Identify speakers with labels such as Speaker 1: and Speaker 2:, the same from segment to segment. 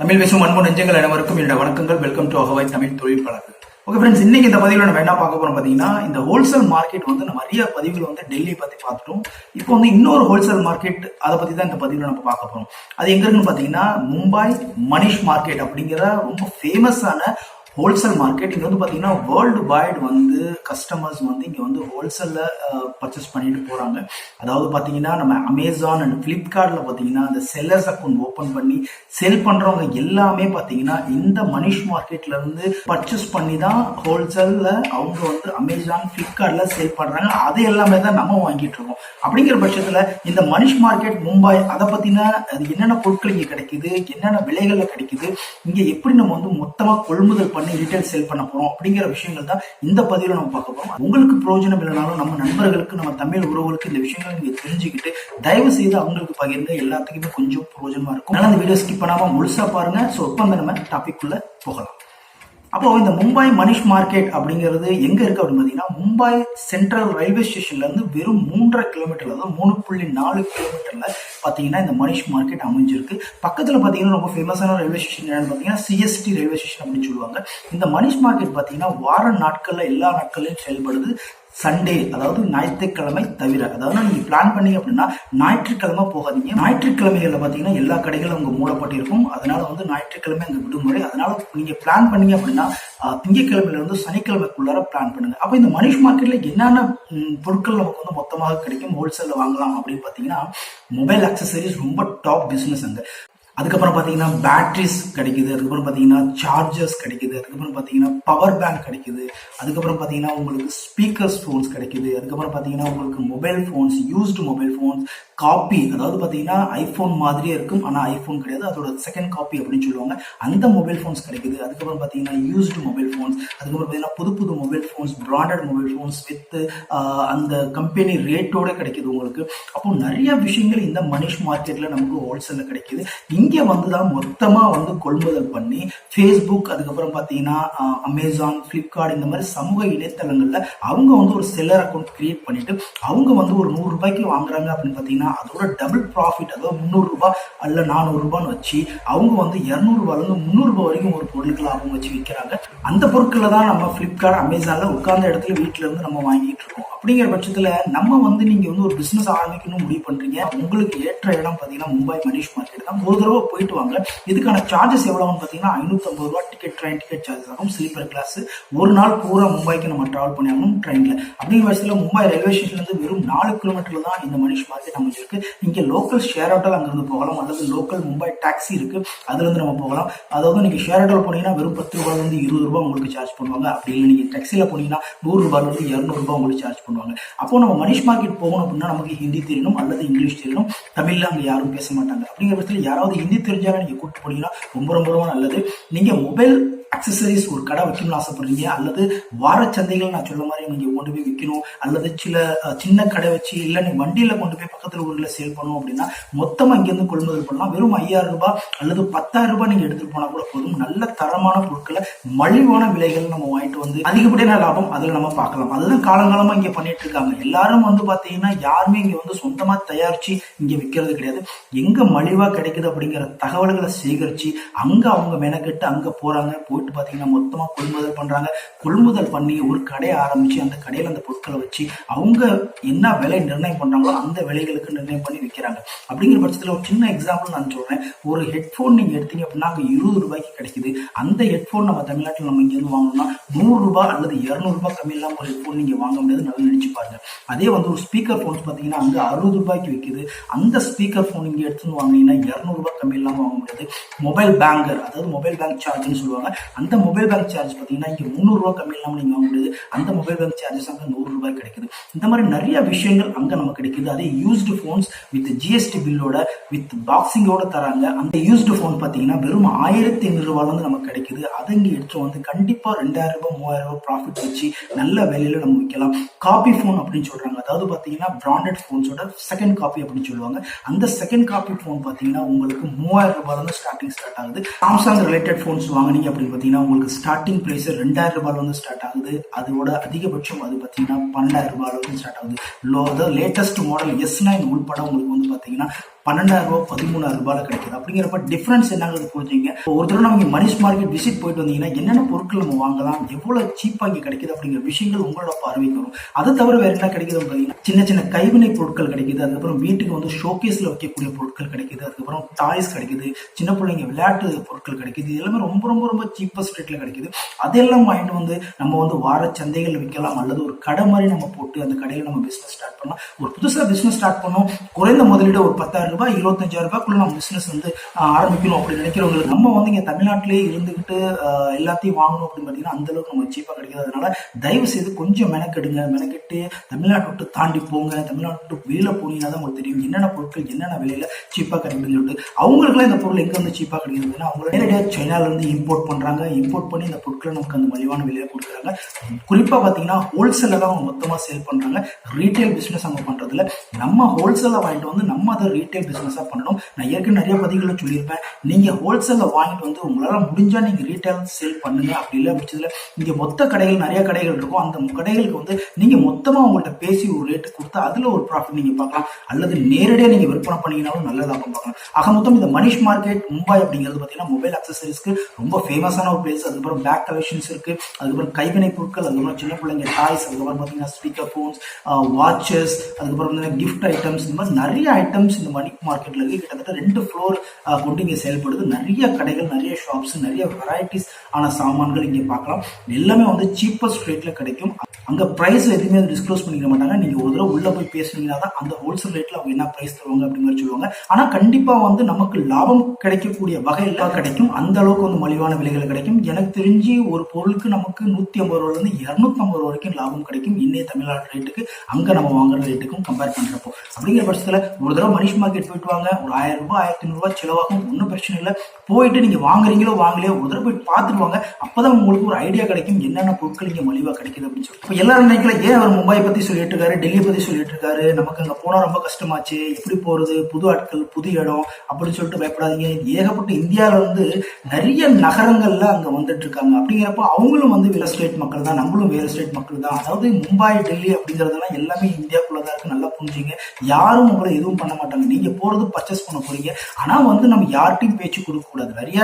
Speaker 1: தமிழ் பேசும் அன்பு நெஞ்சங்கள் அனைவருக்கும் என்னோட வணக்கங்கள். வெல்கம் டு அகவாய் தமிழ் தொழில் பழகு ஓகே ஃப்ரெண்ட்ஸ் இன்னைக்கு இந்த பதிவில் நம்ம என்ன பார்க்க போறோம் பார்த்தீங்கன்னா இந்த ஹோல்சேல் மார்க்கெட் வந்து நம்ம நிறைய பதிவுகள் வந்து டெல்லி பத்தி பார்த்துட்டோம். இப்போ வந்து இன்னொரு ஹோல்சேல் மார்க்கெட் அதை பத்தி தான் இந்த பதிவில் நம்ம பார்க்க போறோம். அது எங்க இருக்குன்னு பார்த்தீங்கன்னா மும்பை மணிஷ் மார்க்கெட் அப்படிங்கிற ரொம்ப ஃபேமஸான ஹோல்சேல் மார்க்கெட் இங்கே வந்து பார்த்தீங்கன்னா வேர்ல்டு வைடு வந்து கஸ்டமர்ஸ் வந்து இங்கே வந்து ஹோல்சேலில் பர்ச்சேஸ் பண்ணிட்டு போகிறாங்க அதாவது பார்த்தீங்கன்னா நம்ம அமேசான் அண்ட் ஃப்ளிப்கார்ட்டில் பார்த்தீங்கன்னா அந்த செல்லர்ஸ் அக்கௌண்ட் ஓப்பன் பண்ணி செல் பண்ணுறவங்க எல்லாமே பார்த்தீங்கன்னா இந்த மனிஷ் மார்க்கெட்ல இருந்து பர்ச்சேஸ் பண்ணி தான் ஹோல்சேலில் அவங்க வந்து அமேசான் ஃப்ளிப்கார்ட்டில் சேல் பண்ணுறாங்க அது எல்லாமே தான் நம்ம வாங்கிட்டு இருக்கோம். அப்படிங்கிற பட்சத்தில் இந்த மனிஷ் மார்க்கெட் மும்பை அதை பற்றின அது என்னென்ன பொருட்கள் இங்கே கிடைக்குது என்னென்ன விலைகளில் கிடைக்குது இங்கே எப்படி நம்ம வந்து மொத்தமாக கொள்முதல் பண்ணி ரீட்டைல் சேல் பண்ண போறோம் அப்படிங்கிற விஷயங்கள் தான் இந்த பதிவில் நம்ம பார்க்க போறோம். உங்களுக்கு பிரயோஜனம் இல்லைனாலும் நம்ம நண்பர்களுக்கு நம்ம தமிழ் உறவுகளுக்கு இந்த விஷயங்களை நீங்க தெரிஞ்சுக்கிட்டு தயவு செய்து அவங்களுக்கு பகிர்ந்து எல்லாத்துக்குமே கொஞ்சம் பிரயோஜனமா இருக்கும். அதனால இந்த வீடியோ ஸ்கிப் பண்ணாம முழுசா பாருங்க. ஸோ இப்போ நம்ம டாபிக் உள்ள போகலாம். அப்போ இந்த மும்பை மனிஷ் மார்க்கெட் அப்படிங்கிறது எங்க இருக்கு அப்படின்னு பாத்தீங்கன்னா மும்பை சென்ட்ரல் ரயில்வே ஸ்டேஷன்ல இருந்து வெறும் மூன்றரை கிலோமீட்டர்ல அதாவது மூணு புள்ளி நாலு கிலோமீட்டர்ல பாத்தீங்கன்னா இந்த மனிஷ் மார்க்கெட் அமைஞ்சிருக்கு. பக்கத்துல பாத்தீங்கன்னா ரொம்ப ஃபேமஸான ரயில்வே ஸ்டேஷன் என்னன்னு பாத்தீங்கன்னா சிஎஸ்டி ரயில்வே ஸ்டேஷன் அப்படின்னு சொல்லுவாங்க. இந்த மனிஷ் மார்க்கெட் பாத்தீங்கன்னா வார நாட்கள்ல எல்லா நாட்களையும் செயல்படுது. சண்டே அதாவது ஞாயிற்றுக்கிழமை தவிர அதாவது நீங்க பிளான் பண்ணீங்க அப்படின்னா ஞாயிற்றுக்கிழமை போகாதீங்க. ஞாயிற்றுக்கிழமைகளில் பார்த்தீங்கன்னா எல்லா கடைகளும் அங்கே மூடப்பட்டிருக்கும். அதனால வந்து ஞாயிற்றுக்கிழமை அங்கே விடுமுறை அதனால நீங்க பிளான் பண்ணீங்க அப்படின்னா திங்கக்கிழமையிலிருந்து இருந்து சனிக்கிழமைக்குள்ளார பிளான் பண்ணுங்க. அப்போ இந்த மனிஷ் மார்க்கெட்ல என்னென்ன பொருட்கள் நமக்கு வந்து மொத்தமாக கிடைக்கும் ஹோல்சேலில் வாங்கலாம் அப்படின்னு பார்த்தீங்கன்னா மொபைல் அக்சசரிஸ் ரொம்ப டாப் பிஸ்னஸ் அங்கே. அதுக்கப்புறம் பார்த்தீங்கன்னா பேட்டரிஸ் கிடைக்குது. அதுக்கப்புறம் பார்த்தீங்கன்னா சார்ஜர்ஸ் கிடைக்குது. அதுக்கப்புறம் பார்த்தீங்கன்னா பவர் பேங்க் கிடைக்குது. அதுக்கப்புறம் பார்த்தீங்கன்னா உங்களுக்கு ஸ்பீக்கர்ஸ் ஃபோன்ஸ் கிடைக்குது. அதுக்கப்புறம் பார்த்தீங்கன்னா உங்களுக்கு mobile phones used mobile phones copy அதாவது பார்த்தீங்கன்னா ஐஃபோன் மாதிரியே இருக்கும். ஆனால் ஐஃபோன் கிடையாது. அதோட செகண்ட் காப்பி அப்படின்னு சொல்லுவாங்க. அந்த மொபைல் ஃபோன்ஸ் கிடைக்குது. அதுக்கப்புறம் பார்த்தீங்கன்னா யூஸ்டு மொபைல் ஃபோன்ஸ் அதுக்கப்புறம் பார்த்தீங்கன்னா புது புது mobile phones branded mobile phones with அந்த கம்பெனி ரேட்டோட கிடைக்குது உங்களுக்கு. அப்போ நிறைய விஷயங்கள் இந்த மனிஷ் மார்க்கெட்டில் நமக்கு ஹோல்சேலில் கிடைக்குது. இங்கே வந்து தான் மொத்தமாக வந்து கொள்முதல் பண்ணி ஃபேஸ்புக் அதுக்கப்புறம் பார்த்தீங்கன்னா அமேசான் ஃப்ளிப்கார்ட் இந்த மாதிரி சமூக இணையதளங்களில் அவங்க வந்து ஒரு செல்லர் அக்கௌண்ட் கிரியேட் பண்ணிட்டு அவங்க வந்து ஒரு நூறு ரூபாய்க்கு வாங்குறாங்க அப்படின்னு பார்த்தீங்கன்னா அதோட டபுள் ப்ராஃபிட் அதாவது முந்நூறுரூபா அல்ல நானூறுரூபான்னு வச்சு அவங்க வந்து இரநூறு முந்நூறுரூபா வரைக்கும் ஒரு பொருட்கள் லாபம் வச்சு விற்கிறாங்க அந்த பொருட்களை தான் நம்ம ஃப்ளிப்கார்ட் அமேசானில் உட்கார்ந்த இடத்துல வீட்டிலேருந்து நம்ம வாங்கிட்டு இருக்கோம். அப்படிங்கிற பட்சத்துல நம்ம வந்து நீங்க வந்து ஒரு பிசினஸ் ஆரம்பிக்கணும் முடிவு பண்றீங்க. உங்களுக்கு ஏற்ற இடம் பாத்தீங்கன்னா மும்பை மனிஷ் மார்க்கெட் தான். ஒரு தடவை போயிட்டு வாங்க. இதுக்கான சார்ஜஸ் எவ்வளவுன்னு பாத்தீங்கன்னா ஐநூத்தி ரூபா டிக்கெட் ட்ரெயின் டிக்கெட் சார்ஜஸ் ஆகும். ஸ்லீப்பர் கிளாஸ் ஒரு நாள் பூரா மும்பைக்கு நம்ம டிராவல் பண்ணி ஆகணும் ட்ரெயின்ல அப்படிங்கிற பட்சத்துல மும்பை ரயில்வே ஸ்டேஷன்ல இருந்து வெறும் நாலு கிலோமீட்டர்ல தான் இந்த மனிஷ் மார்க்கெட் அமைஞ்சிருக்கு. இங்க லோக்கல் ஷேர் ஹோட்டல் அங்கிருந்து போகலாம். அல்லது லோக்கல் மும்பை டாக்ஸி இருக்கு. அதுல இருந்து நம்ம போகலாம். அதாவது நீங்க ஷேர் ஹோட்டல் போனீங்கன்னா வெறும் பத்து ரூபாயிலேருந்து இருபது ரூபாய் உங்களுக்கு சார்ஜ் பண்ணுவாங்க. அப்படி இல்லை. நீங்க டாக்ஸில போனீங்கன்னா நூறு ரூபாயில இருந்து இருநூறு ரூபாய் உங்களுக்கு சார்ஜ் பண்ணுவாங்க. அப்போ நம்ம மனிஷ் மார்க்கெட் போகணும் அப்படின்னா நமக்கு ஹிந்தி தெரியணும் அல்லது இங்கிலீஷ் தெரியணும். தமிழ்ல அங்கே யாரும் பேச மாட்டாங்க. அப்படிங்கிற பட்சத்தில் யாராவது ஹிந்தி தெரிஞ்சாலும் நீங்க கூப்பிட்டு போனீங்கன்னா ரொம்ப ரொம்ப ரொம்ப நல்லது. நீங்க மொபைல் அக்சசரிஸ் ஒரு கடை வைக்கணும்னு ஆசைப்படுறீங்க அல்லது வார சந்தைகள் நான் சொல்ல மாதிரி நீங்க கொண்டு போய் விற்கணும் அல்லது சில சின்ன கடை வச்சு இல்ல நீ வண்டியில கொண்டு போய் பக்கத்துல ஊர்ல சேல் பண்ணணும் அப்படின்னா மொத்தமா இங்கிருந்து கொள்முதல் பண்ணலாம். வெறும் ஐயாயிரம் ரூபாய் அல்லது பத்தாயிரம் ரூபாய் நீங்க எடுத்துட்டு போனா கூட போதும். நல்ல தரமான பொருட்களை மலிவான விலைகள் நம்ம வாங்கிட்டு வந்து அதிகப்படியான லாபம் அதுல நம்ம பார்க்கலாம். அதுதான் காலங்காலமா இங்க பண்ணிட்டு இருக்காங்க. எல்லாரும் வந்து பாத்தீங்கன்னா யாருமே இங்க வந்து சொந்தமா தயாரிச்சு இங்க விற்கிறது கிடையாது. எங்க மலிவா கிடைக்குது அப்படிங்கிற தகவல்களை சேகரிச்சு அங்க அவங்க மெனக்கெட்டு அங்க போறாங்க போயிட்டு பார்த்தீங்கன்னா மொத்தமாக கொள்முதல் பண்ணுறாங்க கொள்முதல் பண்ணி ஒரு கடையை ஆரம்பித்து அந்த கடையில் அந்த பொருட்களை வச்சு அவங்க என்ன விலை நிர்ணயம் பண்ணுறாங்களோ அந்த விலைகளுக்கு நிர்ணயம் பண்ணி விற்கிறாங்க அப்படிங்கிற பட்சத்தில் ஒரு சின்ன எக்ஸாம்பிள் நான் சொல்கிறேன் ஒரு ஹெட்ஃபோன் நீங்கள் எடுத்தீங்க அப்படின்னா அங்கே இருபது ரூபாய்க்கு கிடைக்குது. அந்த ஹெட்ஃபோன் நம்ம தமிழ்நாட்டில் நம்ம இங்கேருந்து வாங்கணும்னா நூறுரூபா அல்லது இரநூறுபா கம்மி இல்லாமல் ஒரு ஹெட்ஃபோன் நீங்கள் வாங்க முடியாது. நல்லா நினச்சி பாருங்க. அதே வந்து ஒரு ஸ்பீக்கர் ஃபோன்ஸ் பார்த்தீங்கன்னா அங்கே அறுபது ரூபாய்க்கு விற்கிது அந்த ஸ்பீக்கர் ஃபோன் இங்கே எடுத்துன்னு வாங்கினீங்கன்னா இரநூறுபா கம்மி இல்லாமல் வாங்க முடியாது. மொபைல் பேங்கர் அதாவது மொபைல் பேங்க் சார்ஜ்னு சொல்லுவாங்க. அந்த மொபைல் பேங்க் சார்ஜ் பார்த்தீங்கன்னா இங்கே முந்நூறுரூவா கம்மி இல்லாமல் நீங்கள் வாங்க முடியாது. அந்த மொபைல் பேங்க் சார்ஜஸ் அங்கே நூறு ரூபாய் கிடைக்குது. இந்த மாதிரி நிறைய விஷயங்கள் அங்கே நமக்கு கிடைக்குது. அதே யூஸ்டு ஃபோன்ஸ் வித் ஜிஎஸ்டி பில்லோட வித் பாக்ஸிங்கோட தராங்க. அந்த யூஸ்டு ஃபோன் பார்த்தீங்கன்னா வெறும் ஆயிரத்தி ஐநூறு ரூபாயில நமக்கு கிடைக்குது. அதை இங்கே எடுத்துகிட்டு வந்து கண்டிப்பாக ரெண்டாயிரம் ரூபாய் மூவாயிரம் ரூபாய் ப்ராஃபிட் வச்சு நல்ல விலையில நம்ம விற்கலாம் காப்பி ஃபோன் அப்படின்னு சொல்கிறாங்க அதாவது பார்த்தீங்கன்னா பிராண்டட் ஃபோன்ஸோட செகண்ட் காப்பி அப்படின்னு சொல்லுவாங்க. அந்த செகண்ட் காப்பி ஃபோன் பார்த்தீங்கன்னா உங்களுக்கு மூவாயிரம் ரூபாயிலேருந்து ஸ்டார்டிங் ஸ்டார்ட் ஆகுது. சாம்சங் ரிலேட்டட் ஃபோன்ஸ் வாங்கினீங்க அப்படின்னு பார்த்தீங்கன்னா உங்களுக்கு ஸ்டார்டிங் ப்ரைஸ் ரெண்டாயிரம் ரூபாயில வந்து ஸ்டார்ட் ஆகுது. அதோட அதிகபட்சம் அது பார்த்தீங்கன்னா பன்னெண்டாயிரம் ரூபாயில வந்து ஸ்டார்ட் ஆகுது. லோ அதாவது லேட்டஸ்ட் மாடல் எஸ் நைன் உள்பட உங்களுக்கு வந்து பார்த்தீங்கன்னா பன்னெண்டாயிரம் ரூபாய் பதிமூணாயிரம் ரூபாயில் கிடைக்குது. அப்படிங்கிறப்ப டிஃப்ரென்ஸ் என்னங்கிறது புரிஞ்சுங்க ஒரு தடவை நம்ம மனிஷ் மார்க்கெட் விசிட் போயிட்டு வந்தீங்கன்னா என்னென்ன பொருட்கள் நம்ம வாங்கலாம் எவ்வளோ சீப்பாக இங்கே கிடைக்குது அப்படிங்கிற விஷயங்கள் உங்களோட பார்வைக்கு வரும் அதை தவிர வேற என்ன கிடைக்குது பார்த்தீங்கன்னா சின்ன சின்ன கைவினை பொருட்கள் கிடைக்குது. அதுக்கப்புறம் வீட்டுக்கு வந்து ஷோகேஸில் வைக்கக்கூடிய பொருட்கள் கிடைக்குது. அதுக்கப்புறம் டாய்ஸ் கிடைக்குது. சின்ன பிள்ளைங்க விளையாட்டு பொருட்கள் கிடைக்குது. எல்லாமே ரொம்ப ரொம்ப ரொம்ப சீப்பஸ்ட் ரேட்டில் கிடைக்குது. அதெல்லாம் வாங்கிட்டு வந்து நம்ம வந்து வார சந்தைகள் விற்கலாம். அல்லது ஒரு கடை மாதிரி நம்ம போட்டு அந்த கடையில் நம்ம பிசினஸ் ஸ்டார்ட் பண்ணலாம். ஒரு புதுசாக பிஸ்னஸ் ஸ்டார்ட் பண்ணோம். குறைந்த முதலீடு ஒரு பத்தாயிரம் ரூபாய் இருபத்தஞ்சாயிரம் ரூபாய்க்குள்ள நம்ம பிசினஸ் வந்து ஆரம்பிக்கணும் அப்படின்னு நினைக்கிறவங்களுக்கு. நம்ம வந்து இங்கே தமிழ்நாட்டிலேயே இருந்துகிட்டு எல்லாத்தையும் வாங்கணும் அப்படின்னு பார்த்தீங்கன்னா அந்த அளவுக்கு நம்ம சீப்பாக கிடைக்காது. அதனால தயவு செய்து கொஞ்சம் மெனக்கெடுங்க. மெனக்கெட்டு தமிழ்நாட்டை விட்டு தாண்டி போங்க. தமிழ்நாட்டு வெளியில் வெளியில போனீங்கன்னா தான் உங்களுக்கு தெரியும் என்னென்ன பொருட்கள் என்னென்ன விலையில சீப்பாக கிடைக்குதுன்னு சொல்லிட்டு. அவங்களுக்குலாம் இந்த பொருள் எங்கேருந்து வந்து சீப்பாக கிடைக்குதுன்னா அவங்க நேரடியாக சைனாலேருந்து இம்போர்ட் பண்ணுறாங்க இம்போர்ட் பண்ணி இந்த பொருட்களை நமக்கு அந்த மலிவான விலையில கொடுக்குறாங்க. குறிப்பாக பார்த்தீங்கன்னா ஹோல்சேலில் தான் அவங்க மொத்தமாக சேல் பண்ணுறாங்க ரீட்டைல் பிஸ்னஸ் அவங்க பண்ணுறதுல நம்ம ஹோல்சேலில் வாங்கிட்டு வந்து நம்ம அதை ரீட்டைல் பிஸ்னஸாக பண்ணணும். நான் ஏற்கனவே நிறைய பதிவுகளை சொல்லியிருப்பேன். நீங்கள் ஹோல்சேலில் வாங்கிட்டு வந்து உங்களால் முடிஞ்சால் நீங்கள் ரீட்டைல் சேல் பண்ணுங்க. அப்படி இல்லை பட்சத்துல இங்கே மொத்த கடைகள் நிறைய கடைகள் இருக்கும். அந்த கடைகளுக்கு வந்து நீங்கள் மொத்தமாக உங்கள்கிட்ட பேசி ஒரு ரேட்டு கொடுத்து அதில் ஒரு ப்ராஃபிட் நீங்கள் பார்க்கலாம். அல்லது நேரடியாக நீங்கள் விற்பனை பண்ணிங்கனாலும் நல்ல லாபம் பார்க்கலாம். ஆக மொத்தம் இந்த மனிஷ் மார்க்கெட் மும்பை அப்படிங்கிறது பார்த்தீங்கன்னா மொபைல் அக்சசரிஸ்க்கு ரொம்ப ஃபேமஸான ஒரு பிளேஸ் அதுக்கப்புறம் பேக் கலெக்ஷன்ஸ் இருக்குது அதுக்கப்புறம் கைவினை பொருட்கள் அதுக்கப்புறம் சின்ன பிள்ளைங்க டாய்ஸ் அதுக்கப்புறம் பார்த்தீங்கன்னா ஸ்பீக்கர் ஃபோன்ஸ் வாட்சஸ் அதுக்கப்புறம் வந்து கிஃப்ட் ஐட்டம்ஸ் இந்த மாதிரி நிறைய ஐட்டம்ஸ் இந்த மணி மார்க்கெட்ல இருக்கு கிட்டத்தட்ட ரெண்டு ஃப்ளோர் கொண்டு இங்கே செயல்படுது. நிறைய கடைகள் நிறைய ஷாப்ஸ் நிறைய வெரைட்டிஸ் ஆனால் சாமான்கள் இங்கே பார்க்கலாம். எல்லாமே வந்து சீப்பஸ்ட் ரேட்டில் கிடைக்கும். அங்கே ப்ரைஸ் எதுவுமே டிஸ்க்ளோஸ் பண்ணிக்க மாட்டாங்க. நீங்கள் ஒரு தடவை உள்ளே போய் பேசுனீங்கன்னா தான் அந்த ஹோல்சேல் ரேட்டில் அவங்க என்ன ப்ரைஸ் தருவாங்க அப்படின்னு மாதிரி சொல்லுவாங்க. ஆனால் கண்டிப்பாக வந்து நமக்கு லாபம் கிடைக்கக்கூடிய வகையில் கிடைக்கும். அந்த அளவுக்கு வந்து மலிவான விலைகள் கிடைக்கும். எனக்கு தெரிஞ்சு ஒரு பொருளுக்கு நமக்கு நூற்றி ஐம்பது ரூபாலேருந்து இரநூத்தி ஐம்பது ரூபா வரைக்கும் லாபம் கிடைக்கும். இன்னே தமிழ்நாடு ரேட்டுக்கு அங்கே நம்ம வாங்குற ரேட்டுக்கும் கம்பேர் பண்ணுறப்போ அப்படிங்கிற பட்சத்தில் ஒரு தடவை மனிஷ் மார்க்கெட் போயிட்டு வாங்க. ஒரு ஆயிரம் ரூபாய் ஆயிரத்தி நூறுரூவா செலவாகும். ஒன்றும் பிரச்சனை இல்லை. போயிட்டு நீங்கள் வாங்குறீங்களோ வாங்கலையோ ஒரு தடவை போய் பார்த்துட்டு பண்ணுவாங்க அப்பதான் உங்களுக்கு ஒரு ஐடியா கிடைக்கும் என்னென்ன பொருட்கள் இங்க மலிவா கிடைக்குது அப்படின்னு சொல்லிட்டு. எல்லாரும் நினைக்கல ஏன் அவர் மும்பை பத்தி சொல்லிட்டு இருக்காரு டெல்லி பத்தி சொல்லிட்டு இருக்காரு நமக்கு அங்க போனா ரொம்ப கஷ்டமாச்சு எப்படி போறது புது ஆட்கள் புது இடம் அப்படின்னு சொல்லிட்டு பயப்படாதீங்க. ஏகப்பட்ட இந்தியாவில இருந்து நிறைய நகரங்கள்ல அங்க வந்துட்டு இருக்காங்க அப்படிங்கிறப்ப அவங்களும் வந்து ரியல் ஸ்டேட் மக்கள் தான் நம்மளும் ரியல் ஸ்டேட் மக்கள் தான். அதாவது மும்பை டெல்லி அப்படிங்கறதெல்லாம் எல்லாமே இந்தியாக்குள்ளதான் இருக்கு நல்லா புரிஞ்சுங்க. யாரும் உங்களை எதுவும் பண்ண மாட்டாங்க. நீங்க போறது பர்ச்சேஸ் பண்ண போறீங்க. ஆனா வந்து நம்ம யார்ட்டையும் பேச்சு கொடுக்க கூடாது. நிறைய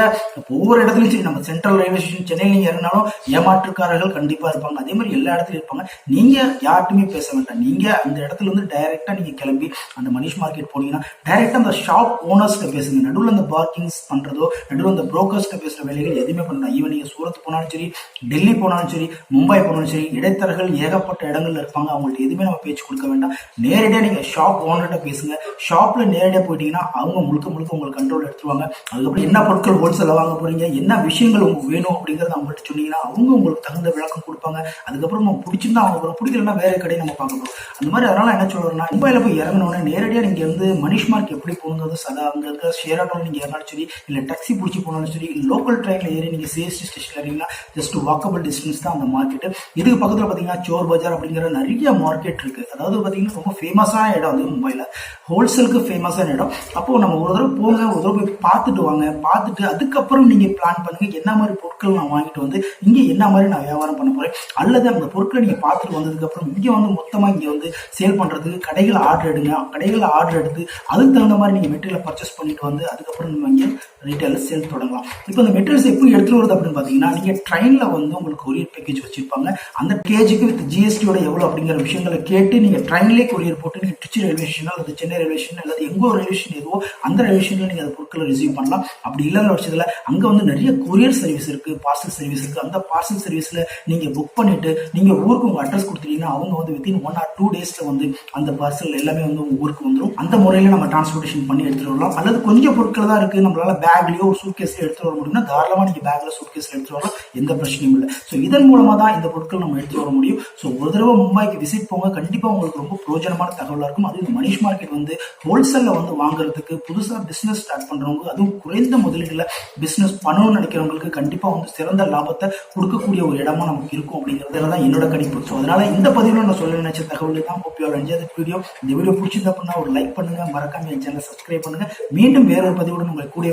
Speaker 1: ஒவ்வொரு இடத்துலயும் சரி நம்ம சென்ட்ரல் ரயில்வே ஸ்டேஷன் சென்னையில் நீங்க இறங்கினாலும் ஏமாற்றுக்காரர்கள் கண்டிப்பாக இருப்பாங்க. அதே மாதிரி எல்லா இடத்துலையும் இருப்பாங்க. நீங்கள் யார்ட்டுமே பேச வேண்டாம். நீங்கள் அந்த இடத்துல இருந்து டைரெக்டாக நீங்கள் கிளம்பி அந்த மனிஷ் மார்க்கெட் போனீங்கன்னா டைரெக்டாக அந்த ஷாப் ஓனர்ஸ்கிட்ட பேசுங்க. நடுவில் அந்த பார்க்கிங்ஸ் பண்ணுறதோ நடுவில் அந்த புரோக்கர்ஸ்கிட்ட பேசுகிற வேலைகள் எதுவுமே பண்ணலாம் ஈவன் நீங்கள் சூரத் போனாலும் சரி டெல்லி போனாலும் சரி மும்பை போனாலும் சரி இடைத்தரகர்கள் ஏகப்பட்ட இடங்கள்ல இருப்பாங்க. அவங்கள்ட்ட எதுவுமே நம்ம பேச்சு கொடுக்க வேண்டாம். நேரடியாக நீங்கள் ஷாப் ஓனர்கிட்ட பேசுங்க. ஷாப்பில் நேரடியாக போயிட்டீங்கன்னா அவங்க முழுக்க முழுக்க உங்களுக்கு கண்ட்ரோல் எடுத்துருவாங்க. அதுக்கப்புறம் என்ன பொருட்கள் ஹோல்சேலில் வாங்க போகிறீங்க என்ன விஷயங்கள் உங்களுக்கு வேணும் அப்படிங்கறத அவங்கள்ட்ட சொன்னீங்கன்னா அவங்க உங்களுக்கு தகுந்த விளக்கம் கொடுப்பாங்க. அதுக்கப்புறம் நம்ம பிடிச்சிருந்தா அவங்க பிடிக்கலன்னா வேற கடையை நம்ம பார்க்க அந்த மாதிரி அதனால என்ன சொல்றேன்னா மும்பையில் போய் இறங்கினோடனே நேரடியாக நீங்க வந்து மனிஷ் மார்க் எப்படி போகணுங்கிறது சதா அங்கே இருக்க ஷேர் ஆட்டோல நீங்க இறங்கினாலும் சரி இல்லை டாக்ஸி பிடிச்சி போனாலும் சரி லோக்கல் ட்ரெயினில் ஏறி நீங்க சிஎஸ்டி ஸ்டேஷனில் இறங்கினா ஜஸ்ட் வாக்கபிள் டிஸ்டன்ஸ் தான் அந்த மார்க்கெட் இதுக்கு பக்கத்தில் பார்த்தீங்கன்னா சோர் பஜார் அப்படிங்கிற நிறைய மார்க்கெட் இருக்கு. அதாவது பார்த்தீங்கன்னா ரொம்ப ஃபேமஸான இடம் வந்து மும்பையில். ஹோல்சேலுக்கு ஃபேமஸான இடம். அப்போ நம்ம ஒரு தடவை போங்க ஒரு தடவை போய் பார்த்துட்டு வாங்க. பார்த்துட்டு அதுக்கப்புறம் நீங்க பிளான் பண்ணுங்க என்ன மாதிரி பொருட்கள் நான் வாங்கிட்டு வந்து இங்க என்ன மாதிரி நான் வியாபாரம் பண்ண போறேன்? அல்லது அந்த பொருட்களை நீங்க பார்த்துட்டு வந்ததுக்கு அப்புறம் இங்க வந்து மொத்தமா இங்க வந்து சேல் பண்றதுக்கு கடைகள் ஆர்டர் எடுங்க. கடைகள் ஆர்டர் எடுத்து அதுக்கு தகுந்த மாதிரி நீங்க மெட்டீரியல் பர்ச்சேஸ் பண்ணிட்டு வந்து அதுக்கப்புறம் நீங்க ரீட்டைல சேல் தொடங்கலாம். இப்போ இந்த மெட்டீரியல்ஸ் எப்படி எடுத்துகிட்டு வருது அப்படின்னு பார்த்தீங்கன்னா நீங்கள் ட்ரெயினில் வந்து உங்களுக்கு கொரியர் பேக்கேஜ் வச்சுருப்பாங்க. அந்த கேஜுக்கு வித் ஜிஎஸ்டியோட எவ்வளோ அப்படிங்கிற விஷயங்களை கேட்டு நீங்கள் ட்ரெயின்லேயே கொரியர் போட்டு நீங்கள் திருச்சி ரயில்வே ஸ்டேஷன் அல்லது சென்னை ரயில்வே ஸ்டேஷன் அல்லது எங்கோ ரயில்வே ஸ்டேஷன் எதுவோ அந்த ரயில்வே ஸ்டேஷனில் நீங்கள் அந்த பொருட்களை ரிசீவ் பண்ணலாம். அப்படி இல்லாத பட்சத்தில் அங்கே வந்து நிறைய கொரியர் சர்வீஸ் இருக்குது பார்சல் சர்வீஸ் இருக்குது அந்த பார்சல் சர்வீஸில் நீங்கள் புக் பண்ணிவிட்டு நீங்கள் ஊருக்கு உங்கள் அட்ரஸ் கொடுத்தீங்கன்னா அவங்க வந்து வித்தின் ஒன் ஆர் டூ டேஸில் வந்து அந்த பார்சல் எல்லாமே வந்து உங்கள் ஊருக்கு வந்துடும் அந்த முறையில் நம்ம டிரான்ஸ்போர்ட்டேஷன் பண்ணி எடுத்துகிட்டு வரலாம். அல்லது கொஞ்சம் பொருட்கள் தான் இருக்குது நம்மளால் பேக்லயோ ஒரு சூட் கேஸ்ல எடுத்துட்டு வர முடியும்னா தாராளமா நீங்க பேக்ல சூட் கேஸ்ல எடுத்துட்டு வரலாம். எந்த பிரச்சனையும் இல்லை. ஸோ இதன் மூலமா தான் இந்த பொருட்கள் நம்ம எடுத்துகிட்டு வர முடியும். ஸோ ஒரு தடவை மும்பைக்கு விசிட் போங்க. கண்டிப்பா உங்களுக்கு ரொம்ப பிரோஜனமான தகவலா இருக்கும். அது இந்த மனிஷ் மார்க்கெட் வந்து ஹோல்சேல்ல வந்து வாங்குறதுக்கு புதுசா பிசினஸ் ஸ்டார்ட் பண்றவங்க அதுவும் குறைந்த முதலீடுல பிசினஸ் பண்ணணும்னு நினைக்கிறவங்களுக்கு கண்டிப்பா வந்து சிறந்த லாபத்தை கொடுக்கக்கூடிய ஒரு இடமா நமக்கு இருக்கும் அப்படிங்கிறதுல தான் என்னோட கணிப்பு. ஸோ அதனால இந்த பதிவில் நான் சொல்ல நினைச்ச தகவல் தான். ஹோப் அஞ்சாவது வீடியோ இந்த வீடியோ பிடிச்சிருந்தா அப்படின்னா ஒரு லைக் பண்ணுங்க. மறக்காம என் சேனல் சப்ஸ்கிரைப் பண்ணுங்க. மீண்டும் வேறொரு பதிவுடன் உங்களை கூடிய